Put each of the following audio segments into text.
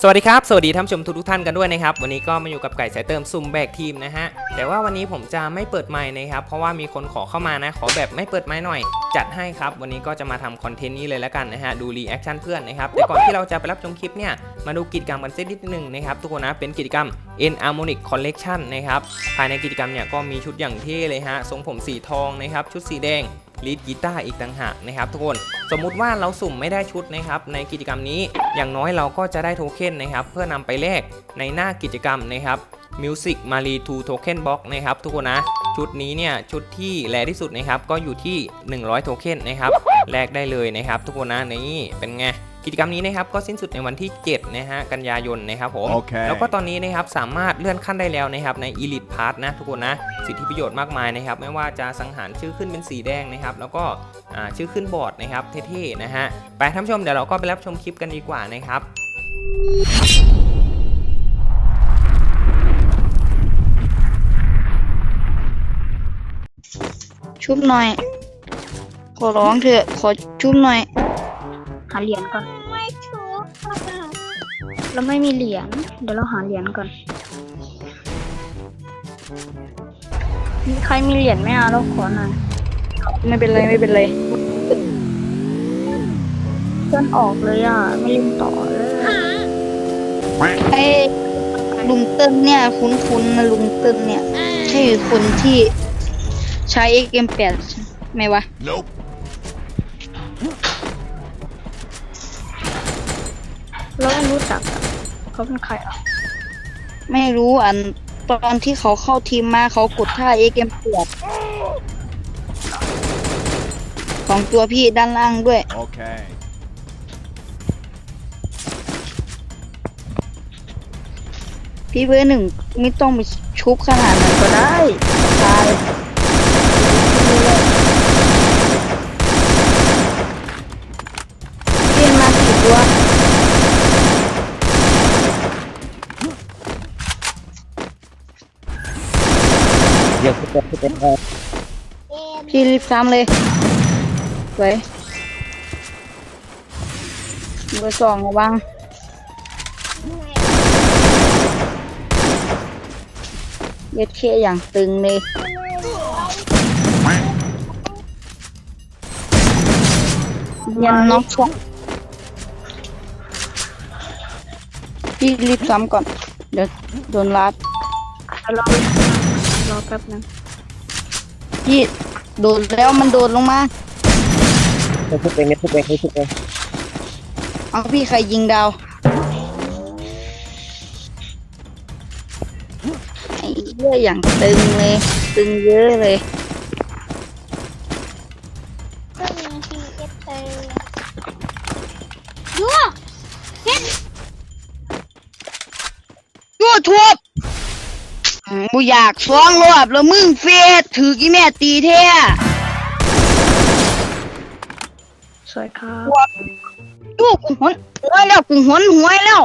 สวัสดีครับ สวัสดีท่านผู้ชมทุกท่านกันด้วยนะครับ วันนี้ก็มาอยู่กับไก่สายเติมซุ่มแบกทีมนะฮะ แต่ว่าวันนี้ผมจะไม่เปิดไมค์นะครับ เพราะว่ามีคนขอเข้ามานะ ขอแบบไม่เปิดไมค์หน่อย จัดให้ครับ วันนี้ก็จะมาทำคอนเทนต์นี้เลยแล้วกันนะฮะ ดูรีแอคชั่นเพื่อนนะครับ แต่ก่อนที่เราจะไปรับชมคลิปเนี่ย มาดูกิจกรรมกันสักนิดหนึ่งนะครับ ทุกคนนะ เป็นกิจกรรม N Harmonic Collection นะครับ ภายในกิจกรรมเนี่ยก็มีชุดอย่างเท่เลยฮะ ทรงผมสีทองนะครับ ชุดสีแดง ลีดกีตาร์อีกต่างหากนะครับทุกคนสมมุติว่าเราสุ่มไม่ได้ชุดนะครับในกิจกรรมนี้อย่างน้อยเราก็จะได้โทเค็นนะครับเพื่อนำไปแลกในหน้ากิจกรรมนะครับ Music m a r i 2 Token Box นะครับทุกคนนะ ชุดนี้เนี่ยชุดที่แรที่สุดนะครับก็อยู่ที่ 100 โทเค็นนะครับแลกได้เลยนะครับทุกคนนะนี่เป็นไง กิจกรรมนี้นะครับก็สิ้นสุดในวันที่7นะฮะกันยายนนะครับผมโอเค แล้วก็ตอนนี้นะครับสามารถเลื่อนขั้นได้แล้วนะครับใน Elite Pass นะทุกคนนะสิทธิประโยชน์มากมายนะครับไม่ว่าจะสังหารชื่อขึ้นเป็นสีแดงนะครับแล้วก็อ่าชื่อขึ้นบอร์ดนะครับเท่ๆนะฮะไปท่านผู้ชมเดี๋ยวเราก็ไปรับชมคลิปกันดีกว่านะครับชุบหน่อย ขอร้องเถอะ ขอชุบหน่อย หาเหรียญก่อนเราไม่มีเหรียญ เดี๋ยวเราหาเหรียญก่อน มีใครมีเหรียญไหมอะเราขอหน่อย ไม่เป็นไรไม่เป็นไรเพื่อนออกเลยอะ ไม่เล่นต่อเลยไอ้ลุงเติ้ลเนี่ย คุ้นๆนะลุงเติ้ลเนี่ย ใช่คนที่ใช้ XM8 ใช่ไหมวะ Nope. เราไม่รู้จักอะเขาเป็นใครอะไม่รู้อันตอนที่เขาเข้าทีมมาเขากดท่า XM8 ของตัวพี่ด้านล่างด้วย Okay. พี่เบอร์หนึ่งไม่ต้องไปชุบขนาดนั้นก็ได้ตายเล่นมาสี่ตัว เดี๋ยวพี่เป็นพี่รีบซ้ำเลยไว้เบอร์สองระวังเย็ดเคอย่างตึงเลยยันน็อกช่องพี่รีบซ้ำก่อน เดี๋ยวโดนลัดเดี๋ยวรอรอ แป๊บนึงพี่โดดแล้วมันโดดลงมาพี่เป็นพี่เป็นพี่เป็นเอาพี่ใครยิงดาวไอ้เหี้ยอย่างตึงเลย ตึงเยอะเลยก็มีทีเอสเตยั่วทวบ อืมกูอยากฟ้องรอบแล้วมึงเฟดถือกี่แม่ตีแท้สวยครับยูกูหนหัวแล้วกูหนหัวแล้ว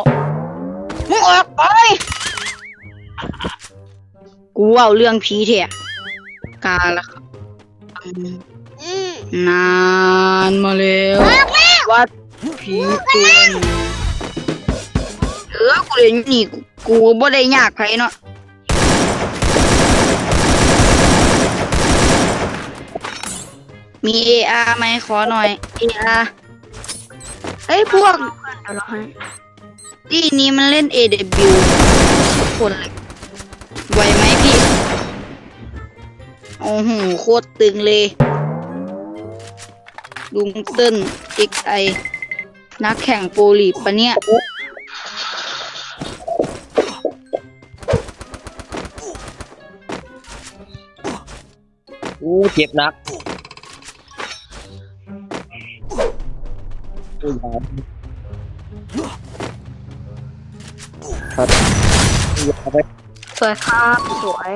มึงออกไปกูเอาเรื่องผีแท้กาละครับอืมนานมาแล้วว่าผีตัวนี้เออกูเรียนนี่กูกูบ่ได้ยากไผเนาะ มี AR ไหมขอหน่อย AR เอ้ยพวกเดี๋ยวเราให้ที่นี้มันเล่น AW คนเลยไหวไหมพี่ โอ้โหโคตรตึงเลยลุงเติ้ล XI นักแข่งโปรลีปะเนี่ย อู้เจ็บหนัก ครับอย่าไปสวยครับสวย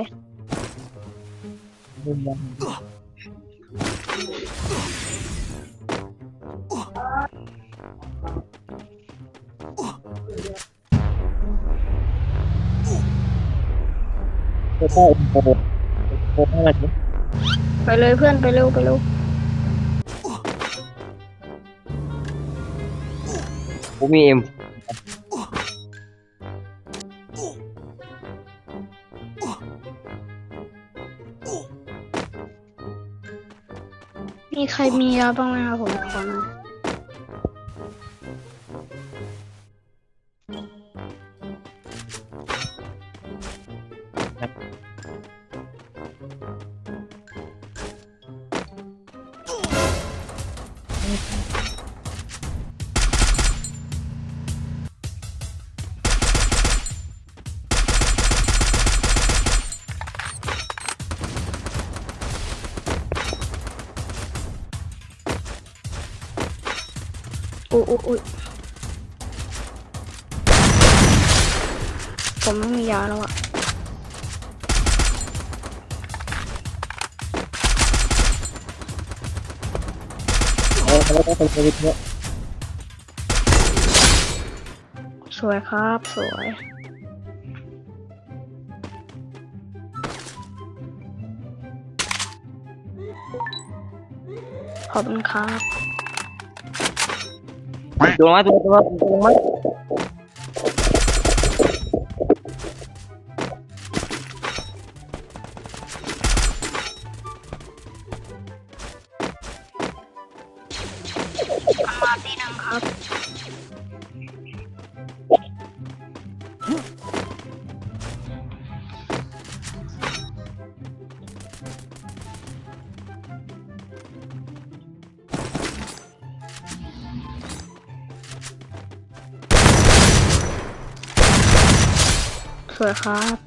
มุ่งมันก็ได้โอ้โหโอ้โหให้มันดิไปเลยเพื่อนไปเร็วไปเร็ว ผมมีเอ็มมีใครมียาบ้างไหมครับผมขอหน่อย อุ๊ยอุ๊ยอุ๊ยผมไม่มียาแล้วอะเอาแล้วก็เป็นชีวิตเนี่ยสวยครับ สวยขอบคุณครับ ตัวมาตัวตัว สวยครับ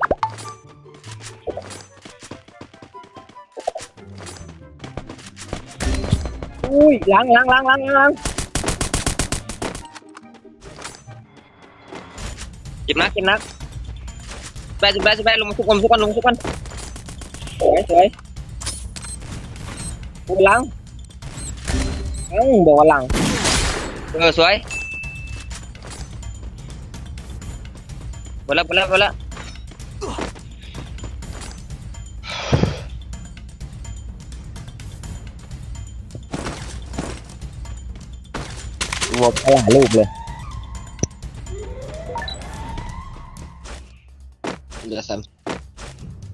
อุ้ยล้างล้างล้างล้างล้างเจ็บนักเจ็บนักแบะแบะแบะลงมาทุกคนทุกคนลงทุกคนสวยสวยอุ้ยล้างล้างบอกว่าล้างเออสวย หมดแล้วหมดแล้วหมดแล้วรวมไปหลายรูปเลยเหลือสาม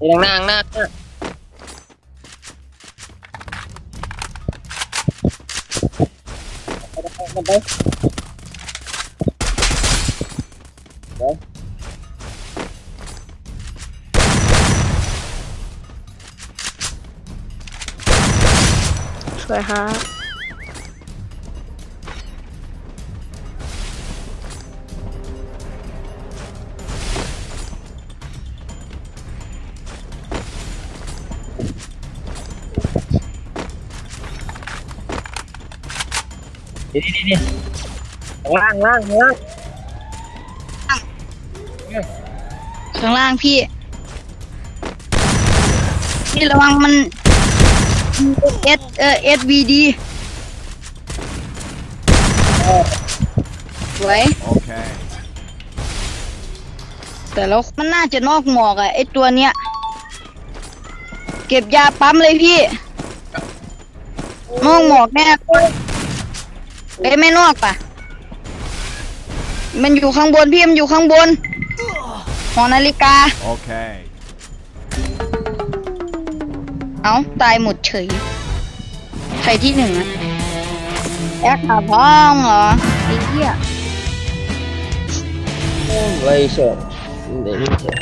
นั่งนั่งนั่งนั่งไปไปไป สวยครับนี่นี่นี่ล่างล่างล่างข้างล่างพี่พี่ระวังมัน เอสเออเอสวีดีสวย Okay. แต่แล้วมันน่าจะนอกหมอกอะไอตัวเนี้ย เก็บยาปั๊มเลยพี่ นอกหมอกแน่เอ้ยไม่นอกปะมันอยู่ข้างบนพี่มันอยู่ข้างบนหอนาฬิกา Okay. เอาตายหมดเฉย ใครที่หนึ่งอะแอคขาพ้องเหรอไอ้เหี้ยเลยเฉยเดี๋ยวนี้เฉย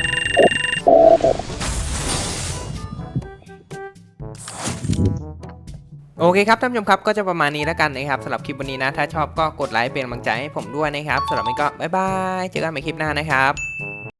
โอเคครับท่านผู้ชมครับก็จะประมาณนี้แล้วกันนะครับสำหรับคลิปวันนี้นะ ถ้าชอบก็กดไลค์เป็นกำลังใจให้ผมด้วยนะครับสำหรับวันนี้ก็บ๊ายบายเจอกันใหม่คลิปหน้านะครับ